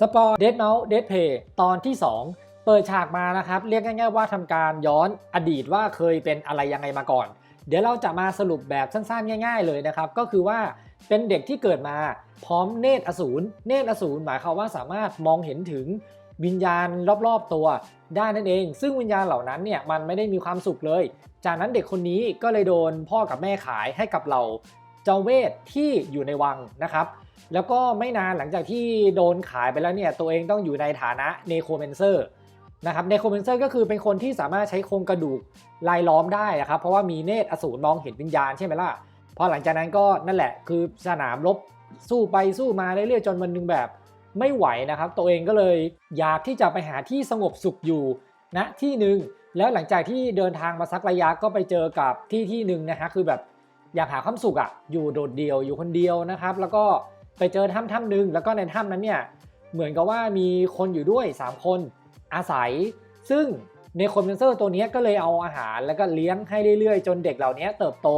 สปอร์เดดเมาส์เดดเพย์ตอนที่ 2 เปิดฉากมานะครับ เรียกง่ายๆว่าทำการย้อนอดีตว่าเคยเป็นอะไรยังไงมาก่อน เดี๋ยวเราจะมาสรุปแบบสั้นๆ ง่าย ๆ เลยนะครับ ก็คือว่าเป็นเด็กที่เกิดมาพร้อมเนตรอสูร เนตรอสูรหมายความว่าสามารถมองเห็นถึงวิญญาณรอบๆตัวได้นั่นเอง ซึ่งวิญญาณเหล่านั้นเนี่ยมันไม่ได้มีความสุขเลย จากนั้นเด็กคนนี้ก็เลยโดนพ่อกับแม่ขายให้กับเราเจ้าเวทที่อยู่ในวังนะครับ แล้วก็ไม่นานหลังจากที่โดนขายไปแล้วเนี่ยตัวเองต้องอยู่ในฐานะเนโครเมนเซอร์นะครับเนโครเมนเซอร์ก็คือเป็นคนที่สามารถใช้โครงกระดูกลายล้อมได้อะครับเพราะว่ามีเนตรอสูรมองเห็นวิญญาณใช่ไหมล่ะพอหลังจากนั้นก็นั่นแหละคือสนามรบสู้ไปสู้มาเรื่อยๆจนวันหนึงแบบไม่ไหวนะครับ ตัวเองก็เลยอยากที่จะไปหาที่สงบสุขอยู่ณที่หนึ่งแล้วหลังจากที่เดินทางมาสักระยะก็ไปเจอกับที่ที่หนึ่งนะฮะคือแบบอยากหาความสุขอะอยู่โดดเดี่ยวอยู่คนเดียวนะครับ แล้วก็ ไปเจอถ้ำถ้ำหนึ่งแล้วก็ในถ้ำนั้นเนี่ยเหมือนกับว่ามีคนอยู่ด้วย 3 คนอาศัย ซึ่งในคอมเพนเซอร์ตัวนี้ก็เลยเอาอาหารแล้วก็เลี้ยงให้เรื่อยๆ จนเด็กเหล่านี้เติบโต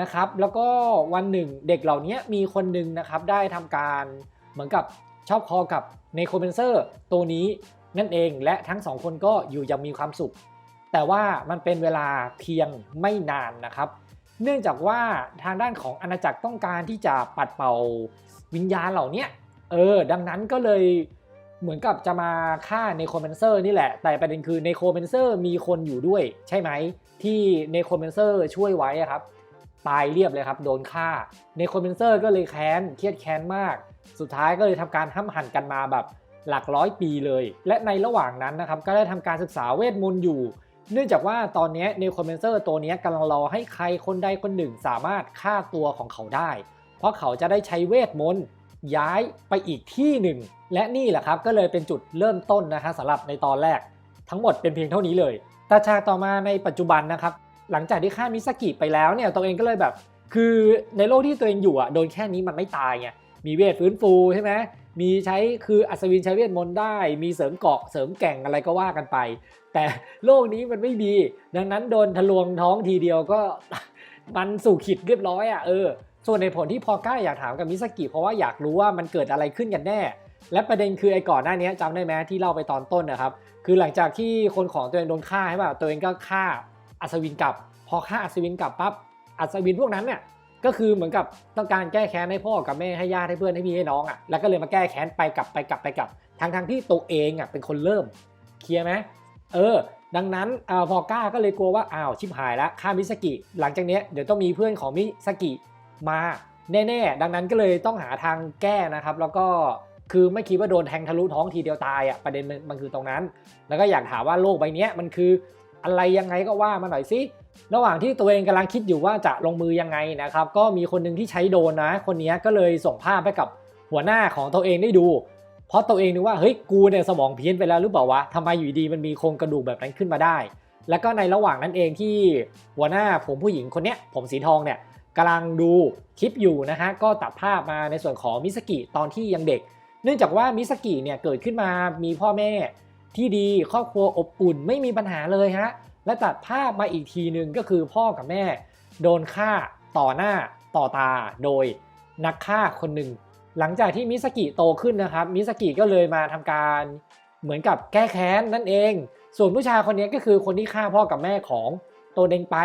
นะครับ แล้วก็วันหนึ่งเด็กเหล่านี้มีคนหนึ่งนะครับได้ทำการเหมือนกับชอบคอกับในคอมเพนเซอร์ตัวนี้นั่นเองและทั้งสองคนก็อยู่อย่างมีความสุข แต่ว่ามันเป็นเวลาเพียงไม่นานนะครับ เนื่องจากว่าทางด้านของอาณาจักรต้องการที่จะปัดเป่าวิญญาณเหล่านี้เออ ดังนั้นก็เลยเหมือนกับจะมาฆ่าเนโครเมนเซอร์นี่แหละ แต่ประเด็นคือเนโครเมนเซอร์มีคนอยู่ด้วย ใช่ไหม ที่เนโครเมนเซอร์ช่วยไว้ครับ ตายเรียบเลยครับ โดนฆ่าเนโครเมนเซอร์ก็เลยแค้น เครียดแค้นมาก สุดท้ายก็เลยทำการห้ำหั่นกันมาแบบหลักร้อยปีเลย และในระหว่างนั้นนะครับ ก็ได้ทำการศึกษาเวทมนต์อยู่ เนื่องจากว่าตอนนี้เนโครเมนเซอร์ตัวนี้กำลังรอให้ใครคนใดคนหนึ่งสามารถฆ่าตัวของเขาได้ เพราะเขาจะได้ใช้เวทมนต์ย้ายไปอีกที่หนึ่ง และนี่แหละครับก็เลยเป็นจุดเริ่มต้นนะฮะสำหรับในตอนแรก ทั้งหมดเป็นเพียงเท่านี้เลยแต่ฉากต่อมาในปัจจุบันนะครับ หลังจากที่ฆ่ามิสกิไปแล้วเนี่ยตัวเองก็เลยแบบ คือในโลกที่ตัวเองอยู่อะโดนแค่นี้มันไม่ตายไงมีเวทฟื้นฟูใช่ไหม มีใช้คืออัศวินใช้เวทมนต์ได้ มีเสริมเกาะเสริมแก่งอะไรก็ว่ากันไป แต่โลกนี้มันไม่มี ดังนั้นโดนทะลวงท้องทีเดียวก็มันสู่ขิดเรียบร้อยอะเออ ส่วนในผลที่พอก้าอยากถามกับมิสกิเพราะว่าอยากรู้ว่ามันเกิดอะไรขึ้นกันแน่ และประเด็นคือไอ้ก่อนหน้านี้จำได้ไหมที่เล่าไปตอนต้นนะครับ คือหลังจากที่คนของตัวเองโดนฆ่าใช่ป่ะตัวเองก็ฆ่าอัศวินกลับ พอฆ่าอัศวินกลับปั๊บอัศวินพวกนั้นเนี่ย ก็คือเหมือนกับต้องการแก้แค้นให้พ่อกับแม่ให้ญาติให้เพื่อนให้พี่ให้น้องอะแล้วก็เลยมาแก้แค้นไปกลับไปกลับไปกลับทั้งทงๆที่ตัวเองอะเป็นคนเริ่มเคลียร์ไหมเออ ดังนั้นอาพอก้าก็เลยกลัวว่าอ้าวชิบหายแล้วฆ่ามิสกิ หลังจากเนี้ยเดี๋ยวต้องมีเพื่อนของมิสกิมาแน่ๆ ดังนั้นก็เลยต้องหาทางแก้นะครับ แล้วก็คือไม่คิดว่าโดนแทงทะลุท้องทีเดียวตายอะประเด็นมันคือตรงนั้น แล้วก็อยากถามว่าโลกใบนี้มันคืออะไรยังไงก็ว่ามาหน่อยสิ ระหว่างที่ตัวเองกำลังคิดอยู่ว่าจะลงมือยังไงนะครับ ก็มีคนหนึ่งที่ใช้โดนนะ คนนี้ก็เลยส่งภาพไปกับหัวหน้าของตัวเองได้ดู เพราะตัวเองนึกว่าเฮ้ยกูเนี่ยสมองเพี้ยนไปแล้วหรือเปล่าวะทำไมอยู่ดีมันมีโครงกระดูกแบบนั้นขึ้นมาได้ แล้วก็ในระหว่างนั้นเองที่หัวหน้าผมผู้หญิงคนเนี้ยผมสีทองเนี่ยกำลังดูคลิปอยู่นะฮะก็ตัดภาพมาในส่วนของมิสกิตอนที่ยังเด็ก เนื่องจากว่ามิสกิเนี่ยเกิดขึ้นมามีพ่อแม่ที่ดีครอบครัวอบอุ่นไม่มีปัญหาเลยฮะ และตัดภาพมาอีกทีหนึ่งก็คือพ่อกับแม่ โดนฆ่าต่อหน้าต่อตาโดยนักฆ่าคนหนึ่ง หลังจากที่มิสกิโตขึ้นนะครับ มิสกิก็เลยมาทำการเหมือนกับแก้แค้นนั่นเอง ส่วนผู้ชายคนนี้ก็คือคนที่ฆ่าพ่อกับแม่ของโตเดงไป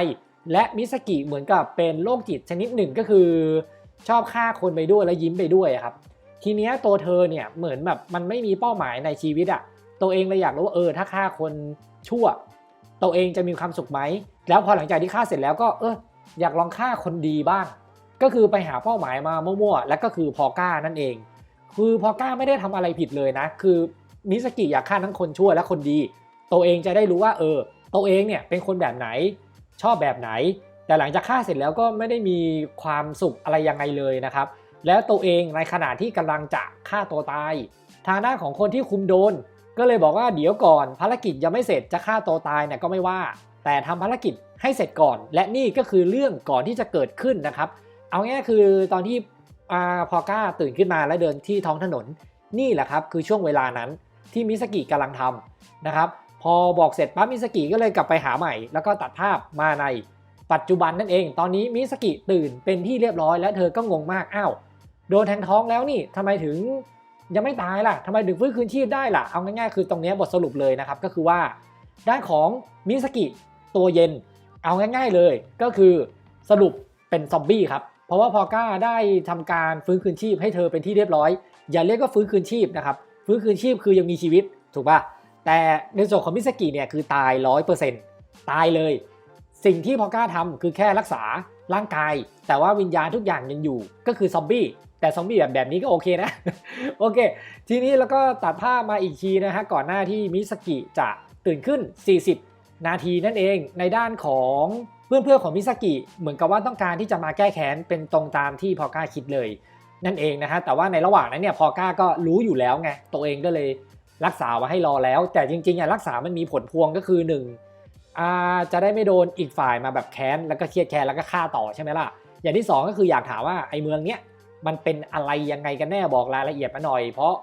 และมิสกิเหมือนกับเป็นโรคจิตชนิดหนึ่งก็คือ ชอบฆ่าคนไปด้วยและยิ้มไปด้วยครับ ทีเนี้ยตัวเธอเนี่ยเหมือนแบบมันไม่มีเป้าหมายในชีวิตอะตัวเองเลยอยากรู้ว่าเออถ้าฆ่าคนชั่ว ตัวเองจะมีความสุขไหม แล้วพอหลังจากที่ฆ่าเสร็จแล้วก็เอออยากลองฆ่าคนดีบ้าง ก็คือไปหาเป้าหมายมามั่วๆ แล้วก็คือพอก้านั่นเอง คือพอก้าไม่ได้ทำอะไรผิดเลยนะ คือมิสกิอยากฆ่าทั้งคนชั่วและคนดี ตัวเองจะได้รู้ว่าเออ ตัวเองเนี่ยเป็นคนแบบไหน ชอบแบบไหน แต่หลังจากฆ่าเสร็จแล้วก็ไม่ได้มีความสุขอะไรยังไงเลยนะครับ แล้วตัวเองในขณะที่กำลังจะฆ่าตัวตาย ทางด้านของคนที่คุมโดน ก็เลยบอกว่าเดี๋ยวก่อนภารกิจยังไม่เสร็จจะฆ่าตัวตายเนี่ยก็ไม่ว่า แต่ทำภารกิจให้เสร็จก่อน และนี่ก็คือเรื่องก่อนที่จะเกิดขึ้นนะครับ เอาง่ายคือตอนที่พอก้าตื่นขึ้นมาและเดินที่ท้องถนน นี่แหละครับคือช่วงเวลานั้นที่มิสกิกำลังทำนะครับพอบอกเสร็จปั๊บมิสกิก็เลยกลับไปหาใหม่ แล้วก็ตัดภาพมาในปัจจุบันนั่นเอง ตอนนี้มิสกิตื่นเป็นที่เรียบร้อยและเธอก็งงมากอ้าวโดนแทงท้องแล้วนี่ทำไมถึง ยังไม่ตายล่ะทำไมถึงฟื้นคืนชีพได้ล่ะ เอาง่ายๆคือตรงนี้บทสรุปเลยนะครับ ก็คือว่าด้านของมิสกิตัวเย็น เอาง่าย ๆเลย ก็คือสรุปเป็นซอมบี้ครับ เพราะว่าพอก้าได้ทำการฟื้นคืนชีพให้เธอเป็นที่เรียบร้อย อย่าเรียกว่าฟื้นคืนชีพนะครับ ฟื้นคืนชีพคือยังมีชีวิตถูกป่ะแต่ในส่วนของมิสกิเนี่ยคือตายร้อยเปอร์เซ็นต์ตายเลย สิ่งที่พอก้าทำคือแค่รักษา ร่างกาย แต่ว่าวิญญาณทุกอย่างยังอยู่ก็คือซอมบี้แต่ซอมบี้แบบแบบนี้ก็โอเคนะ โอเค ทีนี้แล้วก็ตัดภาพมาอีกทีนะฮะ ก่อนหน้าที่มิสกิจะตื่นขึ้น 40 นาทีนั่นเองในด้านของเพื่อนๆของมิสกิเหมือนกับว่าต้องการที่จะมาแก้แค้นเป็นตรงตามที่พอก้าคิดเลย นั่นเองนะฮะ แต่ว่าในระหว่างนั้นเนี่ยพอก้าก็รู้อยู่แล้วไงตัวเองก็เลยรักษาไว้ให้รอแล้ว แต่จริงๆอะรักษามันมีผลพวงก็คือหนึ่ง จะได้ไม่โดนอีกฝ่ายมาแบบแค้นแล้วก็เครียดแค้นแล้วก็ฆ่าต่อใช่ไหมล่ะ อย่างที่สองก็คืออยากถามว่าไอ้เมืองเนี้ยมันเป็นอะไรยังไงกันแน่บอกรายละเอียดมาหน่อย เพราะ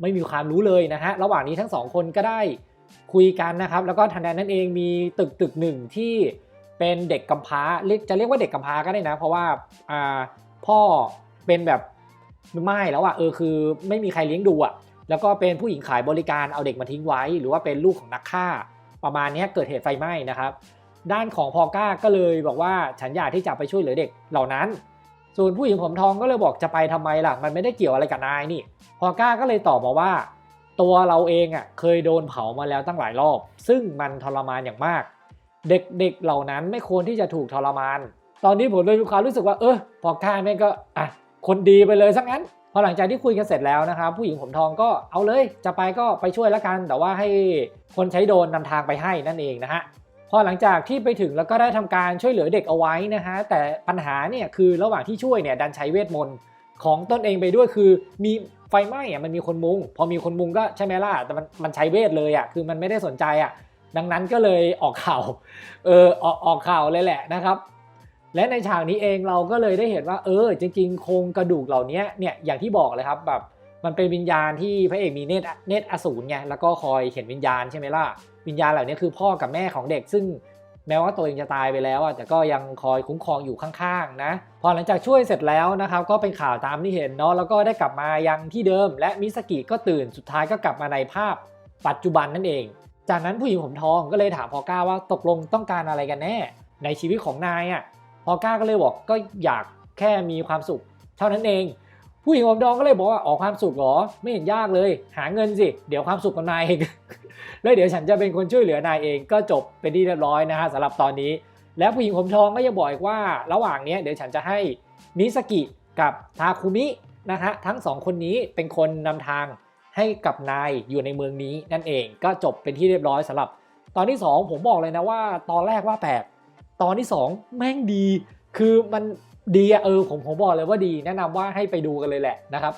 ไม่มีความรู้เลยนะฮะระหว่างนี้ทั้งสองคนก็ได้คุยกันนะครับแล้วก็ทันใดนั้นเองมีตึกตึกหนึ่งที่เป็นเด็กกำพร้าเรียกจะเรียกว่าเด็กกำพร้าก็ได้นะ เพราะว่าพ่อเป็นแบบไม่แล้วอะเออคือไม่มีใครเลี้ยงดูอะแล้วก็เป็นผู้หญิงขายบริการเอาเด็กมาทิ้งไว้ หรือว่าเป็นลูกของนักฆ่า ประมาณนี้เกิดเหตุไฟไหม้นะครับ ด้านของพอก้าก็เลยบอกว่าฉันอยากที่จะไปช่วยเหลือเด็กเหล่านั้น ส่วนผู้หญิงผมทองก็เลยบอกจะไปทำไมล่ะ มันไม่ได้เกี่ยวอะไรกับนายนี่ พอก้าก็เลยตอบมาว่า ตัวเราเองอะเคยโดนเผามาแล้วตั้งหลายรอบ ซึ่งมันทรมานอย่างมาก เด็กๆเหล่านั้นไม่ควรที่จะถูกทรมาน ตอนนี้ผมเลยมีความรู้สึกว่าเออพอก้าแม่งก็อะคนดีไปเลยสักงั้น พอหลังจากที่คุยกันเสร็จแล้วนะครับ ผู้หญิงผมทองก็เอาเลย จะไปก็ไปช่วยแล้วกัน แต่ว่าให้คนใช้โดรนนำทางไปให้นั่นเองนะฮะพอหลังจากที่ไปถึงแล้วก็ได้ทำการช่วยเหลือเด็กเอาไว้นะฮะแต่ปัญหาเนี่ยคือระหว่างที่ช่วยเนี่ยดันใช้เวทมนต์ของตนเองไปด้วยคือมีไฟไหม้อะมันมีคนมุง พอมีคนมุงก็ใช่ไหมล่ะแต่มันมันใช้เวทเลยอะคือมันไม่ได้สนใจอะดังนั้นก็เลยออกข่าวเออออกออกข่าวเลยแหละนะครับ และในฉากนี้เองเราก็เลยได้เห็นว่าเออ จริงๆโครงกระดูกเหล่านี้เนี่ยอย่างที่บอกเลยครับแบบมันเป็นวิญญาณที่พระเอกมีเนตรเนตรอสูรไงแล้วก็คอยเห็นวิญญาณใช่ไหมล่ะวิญญาณเหล่านี้คือพ่อกับแม่ของเด็ก ซึ่งแม้ว่าตัวเองจะตายไปแล้วอะแต่ก็ยังคอยคุ้มครองอยู่ข้างๆนะพอหลังจากช่วยเสร็จแล้วนะครับก็เป็นข่าวตามที่เห็นเนาะแล้วก็ได้กลับมายังที่เดิม และมิสกิก็ตื่นสุดท้ายก็กลับมาในภาพปัจจุบันนั่นเอง จากนั้นผู้หญิงผมทองก็เลยถามพอก้าว่าตกลงต้องการอะไรกันแน่ ในชีวิตของนายอะ พอก้าก็เลยบอกก็อยากแค่มีความสุข เท่านั้นเอง ผู้หญิงผมดองก็เลยบอกว่าออกความสุขเหรอ ไม่เห็นยากเลย หาเงินสิ เดี๋ยวความสุขกับนายเองแล้วเดี๋ยวฉันจะเป็นคนช่วยเหลือนายเองก็จบเป็นที่เรียบร้อยนะฮะสำหรับตอนนี้ แล้วผู้หญิงผมทองก็ยังบอกอีกว่า ระหว่างนี้เดี๋ยวฉันจะให้มิสกิกับทาคุมินะฮะทั้งสองคนนี้เป็นคนนำทางให้กับนายอยู่ในเมืองนี้นั่นเองก็จบเป็นที่เรียบร้อยสำหรับ ตอนที่สองผมบอกเลยนะว่า ตอนแรกว่าแปลก ตอนที่ 2 แม่งดี คือมันดีอะเออผมผมบอกเลยว่าดี แนะนำว่าให้ไปดูกันเลยแหละนะครับ